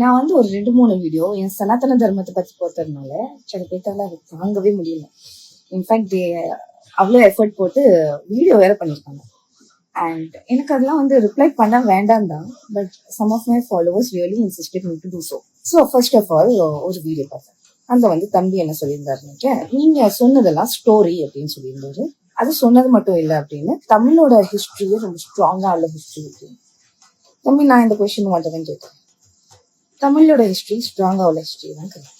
நான் வந்து ஒரு ரெண்டு மூணு வீடியோ என் சனாதன தர்மத்தை பத்தி போட்டதுனால சில பேர்த்தால அது தாங்கவே முடியல. இன்ஃபேக்ட் அவ்வளோ எஃபர்ட் போட்டு வீடியோ வேற பண்ணியிருக்காங்க அண்ட் எனக்கு அதெல்லாம் வந்து ரிப்ளை பண்ண வேண்டாம் தான் but some of my followers really insisted me to do so so first of all ஒரு வீடியோ பார்த்தேன். அந்த வந்து தம்பி என்ன சொல்லியிருந்தாருன்னு நீங்க சொன்னதெல்லாம் ஸ்டோரி அப்படின்னு சொல்லியிருந்தாரு. அது சொன்னது மட்டும் இல்லை அப்படின்னு. தமிழோட ஹிஸ்டரியே ரொம்ப ஸ்ட்ராங்காக உள்ள ஹிஸ்டரி அப்படின்னு தம்பி நான் இந்த கொஸ்டின் மட்டும் கேட்டேன். தமிழோட ஹிஸ்ட்ரி ஸ்ட்ராங்கா உள்ள ஹிஸ்ட்ரி தான் கிடையாது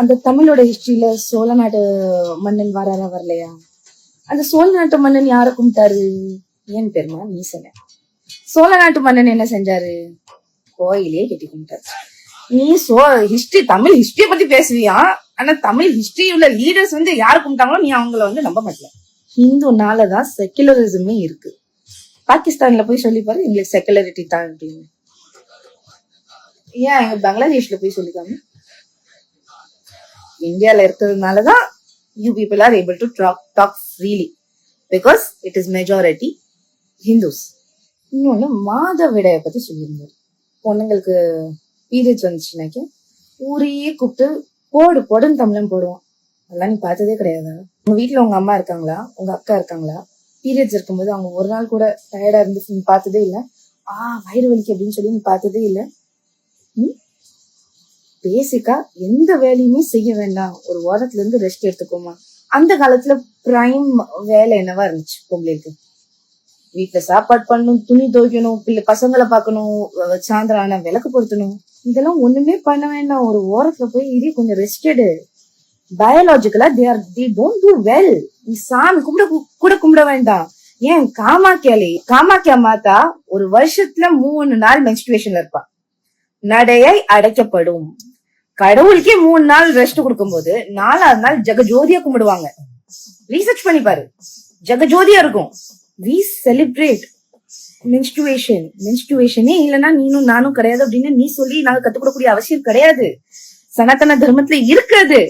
அந்த தமிழோட ஹிஸ்ட்ரியில சோழ நாட்டு மன்னன் வராரா வரலையா? அந்த சோழ நாட்டு மன்னன் யாரை கும்பிட்டாரு? ஏன் பெருமா நீ சொன்ன சோழ நாட்டு மன்னன் என்ன செஞ்சாரு? கோயிலே கட்டி கும்பிட்டாரு. நீ சோ ஹிஸ்டரி தமிழ் ஹிஸ்டரிய பத்தி பேசுவியா? ஆனா தமிழ் ஹிஸ்டரி உள்ள லீடர்ஸ் வந்து யாரு கும்பிட்டாங்களோ நீ அவங்கள வந்து நம்ப மாட்டியா? ஹிந்துனாலதான் செக்குலரிசமே இருக்கு. பாகிஸ்தான்ல போய் சொல்லி பாரு எங்களுக்கு செக்குலரிட்டி தான் அப்படின்னு. ஏன் எங்க பங்களாதேஷ்ல போய் சொல்லிக்காங்க இந்தியால இருக்கிறதுனாலதான் you people are able to talk talk freely because it is majority Hindus இன்னொன்னு மாதவிடைய பத்தி சொல்லியிருந்தார். பொண்ணுங்களுக்கு பீரியட்ஸ் வந்துச்சுனாக்க ஊரையே கூப்பிட்டு போடு போடுன்னு தமிழன் போடுவோம் அதெல்லாம் நீ பார்த்ததே கிடையாது? உங்க வீட்ல உங்க அம்மா இருக்காங்களா? உங்க அக்கா இருக்காங்களா? பீரியட்ஸ் இருக்கும்போது அவங்க ஒரு நாள் கூட டயர்டா இருந்து நீ பார்த்ததே இல்லை. ஆ வயிறு வலிக்கு அப்படின்னு சொல்லி நீ பார்த்ததே இல்லை. பேசிக்கா எந்த வேலையுமே செய்ய வேண்டாம். ஒரு வாரத்துல இருந்து ரெஸ்ட் எடுத்துக்கோமா. அந்த காலத்துல பிரைம் வேலை என்னவா இருந்துச்சு பொம்பளைக்கு வீட்டுல சாப்பாடு பண்ணணும் துணி துவைக்கணும் பிள்ளை பசங்களை பார்க்கணும் சாயந்தரம் ஆனா விளக்கு பொருத்தணும். இதெல்லாம் ஒண்ணுமே பண்ண வேண்டாம். ஒரு ஓரத்துல போய் இது கொஞ்சம் ரெஸ்ட் எடு. பயாலஜிக்கலா they are the don't do well நீ சாமி கும்பிட கூட கும்பிட வேண்டாம். ஏன் காமாக்கியாலே காமாக்கியா மாதா ஒரு வருஷத்துல மூணு நாள் மென்ஸ்ட்ரேஷன்ல இருப்பா. நடையை அடைக்கப்படும். கடவுளுக்கே மூணு நாள் ரெஸ்ட் கொடுக்கும்போது நாலாவது நாள் ஜெகஜோதியா கும்பிடுவாங்க. ரீசர்ச் பண்ணி பாரு. ஜெகஜோதியா இருக்கும். வி செலிப்ரேட் மென்ஸ்டுவேஷன் மென்ஸ்டுவேஷனே இல்லைன்னா நீனும் நானும் கிடையாது அப்படின்னு நீ சொல்லி நாங்க கத்துக்கூடக்கூடிய அவசியம் கிடையாது. சனாதன தர்மத்துல இருக்காது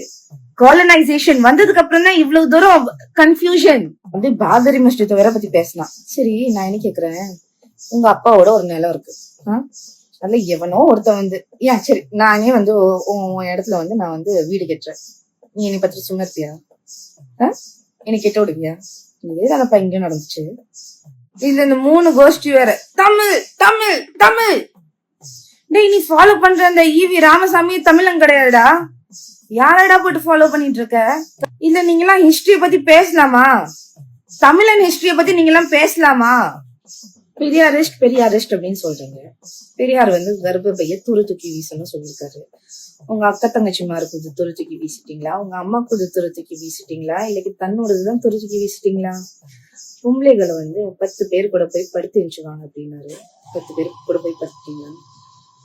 காலனைசேஷன் வந்ததுக்கு அப்புறம் தான் இவ்வளவு தூரம் கன்ஃபியூஷன் வந்து பாதரி மஸ்ஜித்தை வேற பத்தி பேசலாம் சரி நான் என்ன கேக்குறேன்? உங்க அப்பாவோட ஒரு நிலம் இருக்கு. ஆஹ் அதுல எவனோ ஒருத்தன் வந்து ஏன் சரி நானே வந்து உன் உன் இடத்துல வந்து நான் வந்து வீடு கட்டுறேன். நீ என்னை பத்தி சும்மா இருப்பியா ஆ? என்னை கெட்ட விடுவியா? அதப்பா இங்க நடந்துச்சு. இது இந்த மூணு கோஷ்டி வேற. தமிழ் தமிழ் தமிழ்! டேய் நீ ஃபாலோ பண்ற அந்த ஈவி ராமசாமி தமிழன் கிடையாதுடா. யாரடா போட்டு ஃபாலோ பண்ணிட்டு இருக்க? இல்ல நீங்க எல்லாம் ஹிஸ்டரிய பத்தி பேசலாமா? தமிழன் ஹிஸ்டரிய பத்தி நீங்க எல்லாம் பேசலாமா? பெரியாரிஸ்ட் பெரியாரிஸ்ட் அப்படின்னு சொல்றீங்க. பெரியார் வந்து கர்ப்பப்பைய துரு தூக்கி வீசணும்னு சொல்லியிருக்காரு. உங்க அக்கா தங்கச்சிமாரு குது துரு தூக்கி வீசிட்டீங்களா? உங்க அம்மா குது துரு தூக்கி வீசிட்டீங்களா? இல்லைக்கு தன்னோடதுதான் துரு தூக்கி வீசிட்டீங்களா? பொம்பளைகளை வந்து பத்து பேர் கூட போய் படுத்து வச்சுவாங்க அப்படின்னாரு. பத்து பேர் கூட போய் படுத்துட்டீங்களா?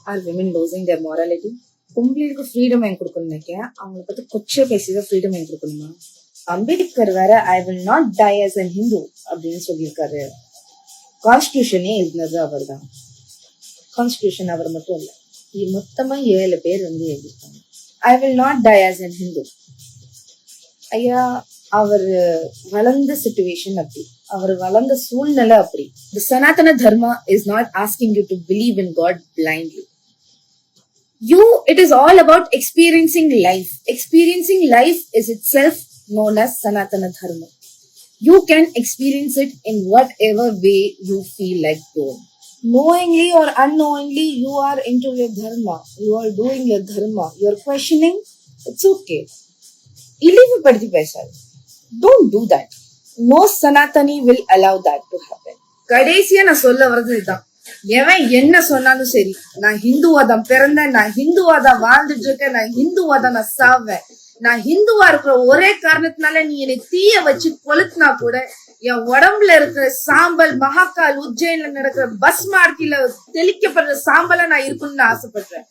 Are women losing their morality பொம்பளைகளுக்கு freedom வாங்கி கொடுக்கணும்னு நினைக்கிறேன். அவங்கள பத்தி கொச்சை பேசிதான் ஃப்ரீடம் வாங்கி கொடுக்கணுமா? அம்பேத்கர் வேற I will not die as an Hindu அப்படின்னு சொல்லியிருக்காரு. கான்ஸ்டியூஷனே எழுதினது அவர் தான் கான்ஸ்டியூஷன் அவர் மட்டும் இல்ல. இது மொத்தமாக ஏழு பேர் வந்து எழுதியிருக்காங்க. I will not die as an Hindu ஐயா அவர் வளர்ந்த சுச்சுவேஷன் அப்படி. அவர் வளர்ந்த சூழ்நிலை அப்படி. The Sanatana Dharma is not asking you to believe in God blindly you it is all about experiencing life experiencing life is itself known as Sanatana Dharmam you can experience it in whatever way you feel like doing knowingly or unknowingly you are into your dharma you are doing your dharma you are questioning it's okay இழிவுபடுத்தி பேசாது don't do that no Sanatani will allow that to happen கடைசியா நான் சொல்ல வர்றது இதுதான் எவன் என்ன சொன்னாலும் சரி நான் ஹிந்துவா தான் பிறந்தேன் நான் ஹிந்துவா தான் வாழ்ந்துட்டு இருக்கேன் நான் ஹிந்துவா தான் நான் சாவேன் நான் ஹிந்துவா இருக்கிற ஒரே காரணத்தினால நீ என்னை தீய வச்சு கொளுத்துனா கூட என் உடம்புல இருக்கிற சாம்பல் மகாக்கால் உஜ்ஜைன்ல நடக்கிற பஸ் மார்க்கில தெளிக்கப்படுற சாம்பலா நான் இருக்கணும்னு ஆசைப்படுறேன்.